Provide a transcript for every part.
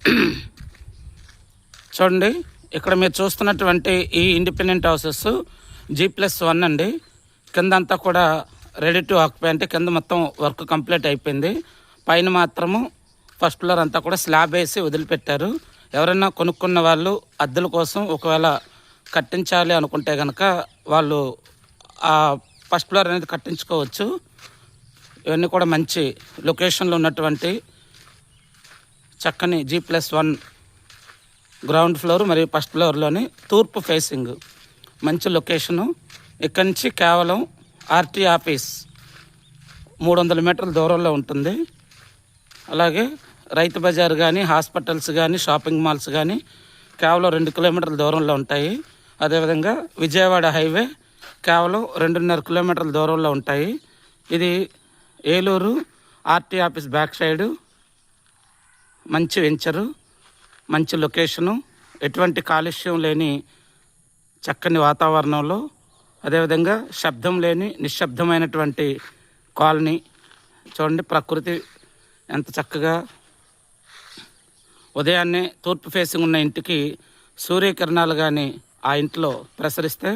చూడండి ఇక్కడ మీరు చూస్తున్నటువంటి ఈ independent houses G plus one అండి. కింద అంతా కూడా రెడీ టు ఆక్యుపై అంటే కింద మొత్తం వర్క్ కంప్లీట్ అయిపోయింది. పైన మాత్రము ఫస్ట్ ఫ్లోర్ అంతా కూడా స్లాబ్ వేసి వదిలిపెట్టారు. ఎవరైనా కొనుక్కున్న వాళ్ళు అద్దెల కోసం ఒకవేళ కట్టించాలి అనుకుంటే కనుక వాళ్ళు ఆ ఫస్ట్ ఫ్లోర్ అనేది కట్టించుకోవచ్చు. ఇవన్నీ కూడా మంచి లొకేషన్లో ఉన్నటువంటి చక్కని G plus one ground floor మరియు ఫస్ట్ ఫ్లోర్లోని తూర్పు ఫేసింగ్ మంచి లొకేషను ఇక్కడి నుంచి కేవలం ఆర్టీ ఆఫీస్ మూడు వందల మీటర్ల దూరంలో ఉంటుంది. అలాగే రైతు బజార్ కానీ హాస్పిటల్స్ కానీ షాపింగ్ మాల్స్ కానీ కేవలం రెండు కిలోమీటర్ల దూరంలో ఉంటాయి. అదేవిధంగా విజయవాడ హైవే కేవలం రెండున్నర కిలోమీటర్ల దూరంలో ఉంటాయి. ఇది Eluru RT office back side మంచి వెంచరు మంచి లొకేషను. ఎటువంటి కాలుష్యం లేని చక్కని వాతావరణంలో అదేవిధంగా శబ్దం లేని నిశ్శబ్దమైనటువంటి కాలనీ. చూడండి ప్రకృతి ఎంత చక్కగా ఉదయాన్నే తూర్పు ఫేసింగ్ ఉన్న ఇంటికి సూర్యకిరణాలు కానీ ఆ ఇంట్లో ప్రసరిస్తే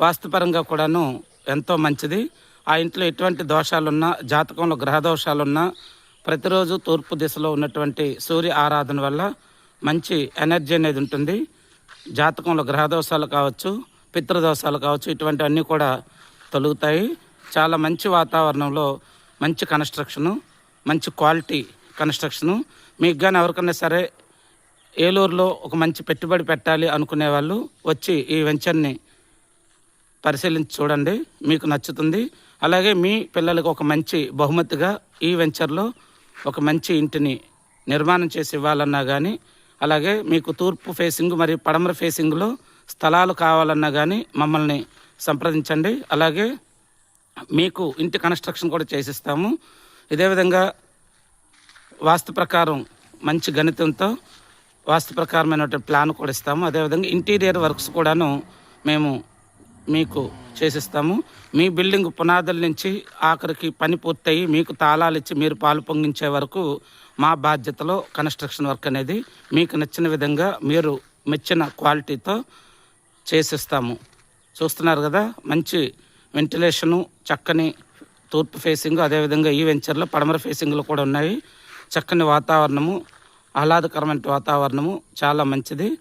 వాస్తుపరంగా కూడాను ఎంతో మంచిది. ఆ ఇంట్లో ఎటువంటి దోషాలున్నా జాతకంలో గ్రహ దోషాలున్నా ప్రతిరోజు తూర్పు దిశలో ఉన్నటువంటి సూర్య ఆరాధన వల్ల మంచి ఎనర్జీ అనేది ఉంటుంది. జాతకంలో గ్రహ దోషాలు కావచ్చు పితృదోషాలు కావచ్చు ఇటువంటివన్నీ కూడా తొలుగుతాయి. చాలా మంచి వాతావరణంలో మంచి కన్స్ట్రక్షను మంచి క్వాలిటీ కన్స్ట్రక్షను. మీకు కానీ ఎవరికైనా సరే ఏలూరులో ఒక మంచి పెట్టుబడి పెట్టాలి అనుకునే వాళ్ళు వచ్చి ఈ వెంచర్ని పరిశీలించి చూడండి. మీకు నచ్చుతుంది. అలాగే మీ పిల్లలకు ఒక మంచి బహుమతిగా ఈ వెంచర్లో ఒక మంచి ఇంటిని నిర్మాణం చేసి ఇవ్వాలన్నా కానీ అలాగే మీకు తూర్పు ఫేసింగ్ మరియు పడమర ఫేసింగ్లో స్థలాలు కావాలన్నా కానీ మమ్మల్ని సంప్రదించండి. అలాగే మీకు ఇంటి కన్స్ట్రక్షన్ కూడా చేసిస్తాము. ఇదే విధంగా వాస్తు ప్రకారం మంచి గణితంతో వాస్తు ప్రకారమైనటువంటి ప్లాన్ కూడా ఇస్తాము. అదేవిధంగా ఇంటీరియర్ వర్క్స్ కూడాను మేము మీకు చేసిస్తాము. మీ బిల్డింగ్ పునాదుల నుంచి ఆఖరికి పని పూర్తయి మీకు తాళాలు ఇచ్చి మీరు పాలు పొంగించే వరకు మా బాధ్యతలో కన్స్ట్రక్షన్ వర్క్ అనేది మీకు నచ్చిన విధంగా మీరు మెచ్చిన క్వాలిటీతో చేసిస్తాము. చూస్తున్నారు కదా మంచి వెంటిలేషను చక్కని తూర్పు ఫేసింగ్ అదేవిధంగా ఈ వెంచర్లో పడమర ఫేసింగ్లు కూడా ఉన్నాయి. చక్కని వాతావరణము ఆహ్లాదకరమైన వాతావరణము చాలా మంచిది.